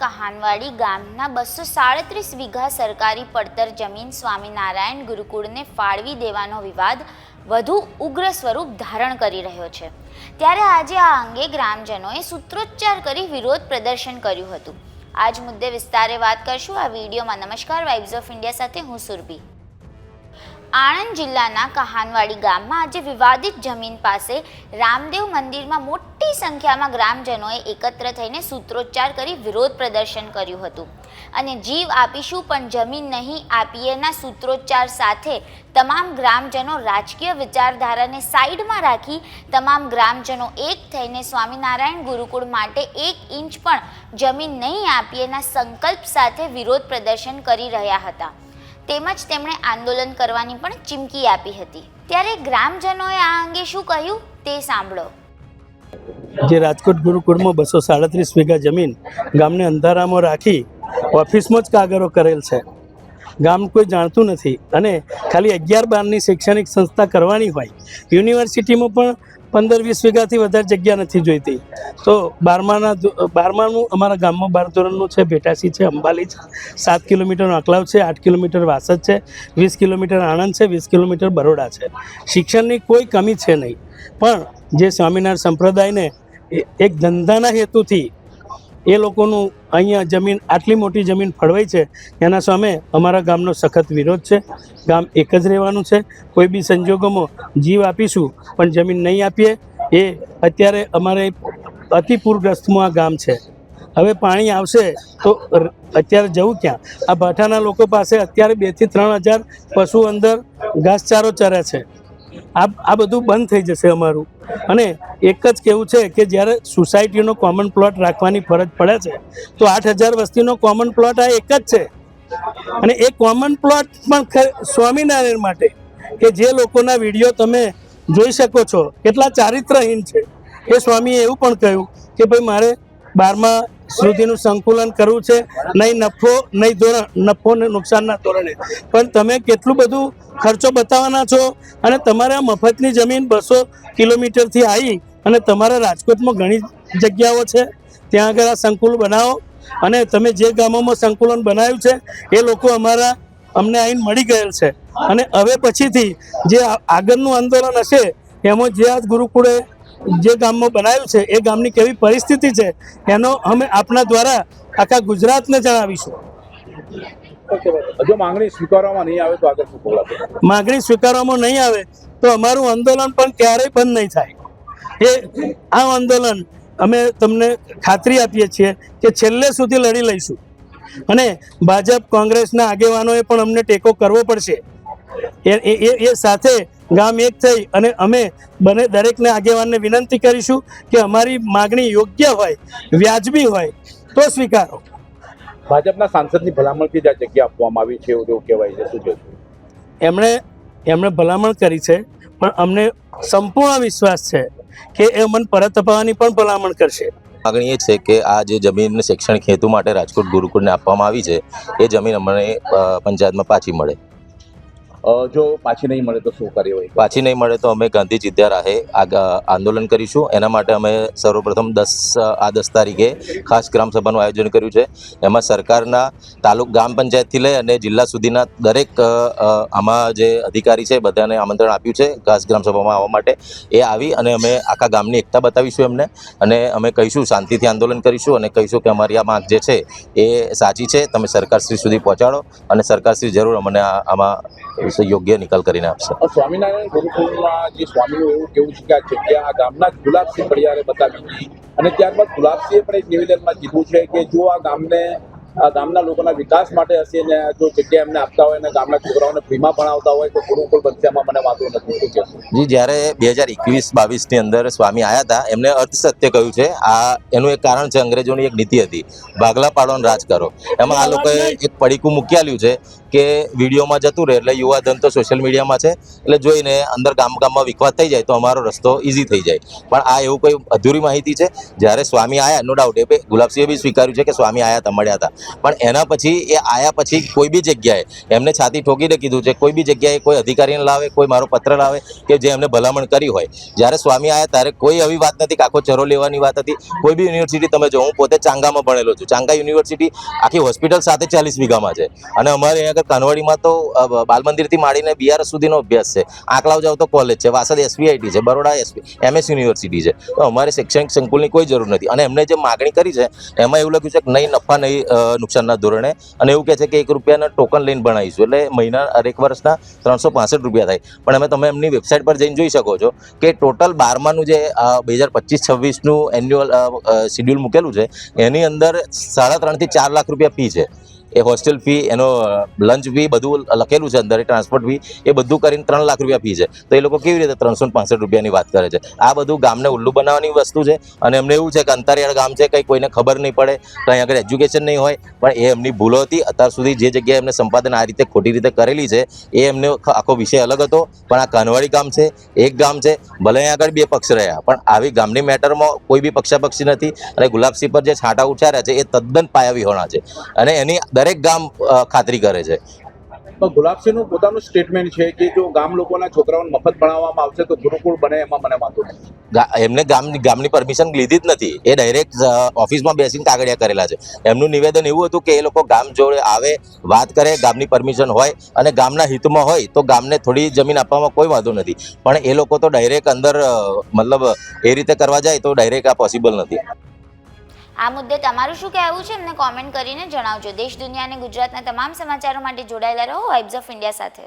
કહાનવાડી ગામના બસો સાડત્રીસ વીઘા સરકારી પડતર જમીન સ્વામિનારાયણ ગુરુકુળને ફાળવી દેવાનો વિવાદ વધુ ઉગ્ર સ્વરૂપ ધારણ કરી રહ્યો છે. ત્યારે આજે આ અંગે ગ્રામજનોએ સૂત્રોચ્ચાર કરી વિરોધ પ્રદર્શન કર્યું હતું. આજ મુદ્દે વિસ્તારે વાત કરશું. આ વિડીયોમાં નમસ્કાર. વાઇબ્સ ઓફ ઇન્ડિયા સાથે હું સુરભી. આણંદ જિલ્લાના કહાનવાડી ગામમાં આજે વિવાદિત જમીન પાસે રામદેવ મંદિરમાં મોટી સંખ્યામાં ગ્રામજનોએ એકત્ર થઈને સૂત્રોચ્ચાર કરી વિરોધ પ્રદર્શન કર્યું હતું. અને જીવ આપીશું પણ જમીન નહીં આપીએના સૂત્રોચ્ચાર સાથે તમામ ગ્રામજનો રાજકીય વિચારધારાને સાઈડમાં રાખી તમામ ગ્રામજનો એક થઈને સ્વામિનારાયણ ગુરુકુળ માટે એક ઇંચ પણ જમીન નહીં આપીએના સંકલ્પ સાથે વિરોધ પ્રદર્શન કરી રહ્યા હતા. તેમજ તેમણે આંદોલન કરવાની પણ ચીમકી આપી હતી. ત્યારે ગ્રામજનોએ આ અંગે શું કહ્યું તે સાંભળો. જે રાજકોટ ગુરુકુળમાં બસો સાડત્રીસ વીઘા જમીન ગામને અંધારામાં રાખી ઓફિસમાં જ કાગરો કરેલ છે. ગામ કોઈ જાણતું નથી અને ખાલી અગિયાર બારની શૈક્ષણિક સંસ્થા કરવાની હોય, યુનિવર્સિટીમાં પણ પંદર વીસ વીઘાથી વધારે જગ્યા નથી જોઈતી. તો બારમાના બારમાનું અમારા ગામમાં બાર ધોરણનું છે ભેટાસી છે, અંબાલી છે, સાત કિલોમીટર અકલાવ છે, આઠ કિલોમીટર વાસદ છે, વીસ કિલોમીટર આણંદ છે, વીસ કિલોમીટર બરોડા છે. શિક્ષણની કોઈ કમી છે નહીં. પણ જે સ્વામિનારાયણ સંપ્રદાયને એક ધંધાના હેતુથી એ લોકોનું અહીંયા જમીન, આટલી મોટી જમીન ફળવાઈ છે, એના સામે અમારા ગામનો સખત વિરોધ છે. ગામ એક જ રહેવાનું છે. કોઈ બી સંજોગોમાં જીવ આપીશું, પણ જમીન નહીં આપીએ, એ અત્યારે અમારે અતિ પૂરગ્રસ્તમાં આ ગામ છે. હવે પાણી આવશે તો અત્યારે જવું ક્યાં? આ ભાઠાના લોકો પાસે અત્યારે બેથી ત્રણ હજાર પશુ અંદર ઘાસચારો ચરે છે. આ આ બધું બંધ થઈ જશે અમારું. અને એક જ કેવું છે કે જ્યારે સોસાયટીનો કોમન પ્લોટ રાખવાની ફરજ પડે છે, તો આઠ હજાર વસ્તીનો કોમન પ્લોટ આ એક જ છે. અને એ કોમન પ્લોટ પણ સ્વામિનારાયણ માટે, કે જે લોકોના વીડિયો તમે જોઈ શકો છો, કેટલા ચારિત્રહીન છે. એ સ્વામીએ એવું પણ કહ્યું કે ભાઈ મારે બારમા સુધીનું સંકુલન કરવું છે. નહીં નફો, નહીં ધોરણ, નફો ને નુકસાનના ધોરણે. પણ તમે કેટલું બધું ખર્ચો બતાવવાના છો અને તમારે મફતની જમીન બસો કિલોમીટરથી આવી અને તમારા રાજકોટમાં ઘણી જગ્યાઓ છે. ત્યાં આગળ આ સંકુલ બનાવો અને તમે જે ગામોમાં સંકુલન બનાવ્યું છે, એ લોકો અમારા અમને આવીને મળી ગયેલ છે. અને હવે પછીથી જે આગળનું આંદોલન હશે, એમાં જે આ ગુરુકુળે જે ગામમાં બનાવ્યું છે એ ગામની કેવી પરિસ્થિતિ છે એનો અમે આપના દ્વારા આખા ગુજરાતને જણાવીશું. જો માંગણી સ્વીકારવામાં નહીં આવે તો આગળ શું પગલાં ભરશો? માગણી સ્વીકારવામાં નહીં આવે તો અમારું આંદોલન પણ ક્યારેય બંધ નહીં થાય. એ આ આંદોલન અમે તમને ખાતરી આપીએ છીએ કે છેલ્લે સુધી લડી લઈશું. અને ભાજપ કોંગ્રેસના આગેવાનોએ પણ અમને ટેકો કરવો પડશે. એ એ સાથે ગામ એક થઈ અને અમે બને દરેકને આગેવાનને વિનંતી કરીશું કે અમારી માગણી યોગ્ય હોય વ્યાજબી હોય તો સ્વીકારો. ભાજપના સાંસદની ભલામણથી જ આ જગ્યા આપવામાં આવી છે એવું કહેવાય છે શું એમણે એમણે ભલામણ કરી છે પણ અમને સંપૂર્ણ વિશ્વાસ છે કે એ મન પરત અપાવવાની પણ ભલામણ કરશે. માગણી એ છે કે આ જે જમીન શૈક્ષણિક હેતુ માટે રાજકોટ ગુરુકુળને આપવામાં આવી છે એ જમીન અમને પંચાયતમાં પાછી મળે. જો પાછી નહીં મળે તો શું કાર્યવાહી પાછી નહીં મળે તો અમે ગાંધી ચિત્યા રાહે આંદોલન કરીશું. એના માટે અમે સર્વપ્રથમ દસ, આ દસ તારીખે ખાસ ગ્રામસભાનું આયોજન કર્યું છે. એમાં સરકારના તાલુક ગ્રામ પંચાયતથી લઈ અને જિલ્લા સુધીના દરેક આમાં જે અધિકારી છે બધાને આમંત્રણ આપ્યું છે ખાસ ગ્રામસભામાં આવવા માટે. એ આવી અને અમે આખા ગામની એકતા બતાવીશું એમને અને અમે કહીશું શાંતિથી આંદોલન કરીશું અને કહીશું કે અમારી આ માંગ જે છે એ સાચી છે. તમે સરકારશ્રી સુધી પહોંચાડો અને સરકારશ્રી જરૂર અમને આ- આમાં યોગ્ય નિકાલ કરીને આપશે. સ્વામિનારાયણ ગુરુકુળમાં જે સ્વામીનું એવું કેવું છે કે આ જગ્યા આ ગામના જ ગુલાબસિંહ પડિયારે બતાવી હતી અને ત્યારબાદ ગુલાબસિંહે પણ એક નિવેદનમાં કીધું છે કે જો આ ગામને આ ગામના લોકોના વિકાસ માટે હશે ને જો જગ્યા એમને આપતા હોય અને ગામના છોકરાઓને ફ્રીમાં ભણાવતા હોય તો ગુરુકુળ બનશે મને વાંધો નથી. જી જ્યારે બે હજાર એકવીસ બાવીસની અંદર સ્વામી આવ્યા હતા એમને અર્થસત્ય કહ્યું છે. આ એનું એક કારણ છે અંગ્રેજોની એક નીતિ હતી ભાગલા પાડો અને રાજ કરો. એમાં આ લોકોએ એક પડીકું મૂકી આલ્યું છે. કે વિડીયોમાં જતું રહે એટલે યુવાધન તો સોશિયલ મીડિયામાં છે. એટલે જોઈને અંદર ગામ ગામમાં વિખવાદ થઈ જાય તો અમારો રસ્તો ઇઝી થઈ જાય. પણ આ એવું કોઈ અધૂરી માહિતી છે? જ્યારે સ્વામી આવ્યા નો ડાઉટ એ ગુલાબસિંહે બી સ્વીકાર્યું છે કે સ્વામી આયા હતા હતા. પણ એના પછી, એ આયા પછી કોઈ બી જગ્યાએ, એમને છાતી ઠોકીને કીધું છે, કોઈ બી જગ્યાએ કોઈ અધિકારીને લાવે, કોઈ મારો પત્ર લાવે કે જે એમને ભલામણ કરી હોય. જ્યારે સ્વામી આવ્યા ત્યારે કોઈ એવી વાત નથી કે આખો ચરો લેવાની વાત હતી. કોઈ બી યુનિવર્સિટી તમે જો, હું પોતે ચાંગામાં ભણેલો છું. ચાંગા યુનિવર્સિટી આખી હોસ્પિટલ સાથે ચાલીસ વીઘામાં છે. અને અમારે આગળ કાનવાડીમાં તો બાલમંદિરથી માંડીને બીઆરએસ સુધીનો અભ્યાસ છે. આંકલાવ જાવ તો કોલેજ છે, વાસદ એસવીઆઈટી છે, બરોડા એસપી એમએસ યુનિવર્સિટી છે. તો અમારે શૈક્ષણિક સંકુલની કોઈ જરૂર નથી. અને એમને જે માગણી કરી છે, એમાં એવું લખ્યું છે કે નહીં, નફા નહીં નુકસાનના ધોરણે. અને એવું કહે છે કે એક રૂપિયાના ટોકન લઈને ભણાવીશું. એટલે મહિના એક વર્ષના ત્રણસો રૂપિયા થાય. પણ અમે તમે એમની વેબસાઇટ પર જઈને જોઈ શકો છો કે ટોટલ બારમાનું જે બે હજાર પચીસ, છવ્વીસનું એન્યુઅલ શિડ્યુલ મૂકેલું છે. એની અંદર સાડા ત્રણથી ચાર લાખ રૂપિયા ફી છે. એ હોસ્ટેલ ફી એનો લંચ ફી બધું લખેલું છે અંદર ટ્રાન્સપોર્ટ ફી એ બધું કરીને ત્રણ લાખ રૂપિયા ફી છે. તો એ લોકો કેવી રીતે ત્રણસો પાસઠ રૂપિયાની વાત કરે છે? આ બધું ગામને ઉલ્લુ બનાવવાની વસ્તુ છે અને એમને એવું છે કે અંતરિયાળ ગામ છે, કંઈ કોઈને ખબર નહીં પડે, કંઈ આગળ એજ્યુકેશન નહીં હોય, પણ એ એમની ભૂલો હતી. અત્યાર સુધી જે જગ્યાએ એમને સંપાદન આ રીતે ખોટી રીતે કરેલી છે, એ એમને આખો વિષય અલગ હતો. પણ આ કાનવાડી ગામ છે, એક ગામ છે, ભલે અહીં આગળ બે પક્ષ રહ્યા, પણ આવી ગામની મેટરમાં કોઈ બી પક્ષાપક્ષી નથી અને ગુલાબસિંહ પર જે છાંટા ઉછાર્યા છે, એ તદ્દન પાયાવિહોણા છે. અને એની દરેક ગામ ખાતરી કરે છે. ગુલાબસિંહનું પોતાનું સ્ટેટમેન્ટ છે કે જો ગામ લોકોના છોકરાઓને મફત ભણાવવામાં આવશે તો ગુરુકુળ બને એમાં મને વાંધો નથી એમને ગામની ગામની પરમિશન લીધી જ નથી. એ ડાયરેક્ટ ઓફિસમાં બેસીને કાગળિયા કરેલા છે. એમનું નિવેદન એવું હતું કે એ લોકો ગામ જોડે આવે વાત કરે ગામની પરમિશન હોય અને ગામના હિતમાં હોય તો ગામને થોડી જમીન આપવામાં કોઈ વાંધો નથી. પણ એ લોકો તો ડાયરેક્ટ અંદર મતલબ એ રીતે કરવા જાય તો ડાયરેક્ટ આ પોસિબલ નથી. આ મુદ્દે તમારું શું કહેવું છે એમને કોમેન્ટ કરીને જણાવજો. દેશ, દુનિયા અને ગુજરાતના તમામ સમાચારો માટે જોડાયેલા રહો. વાઇબ્સ ઓફ ઇન્ડિયા સાથે.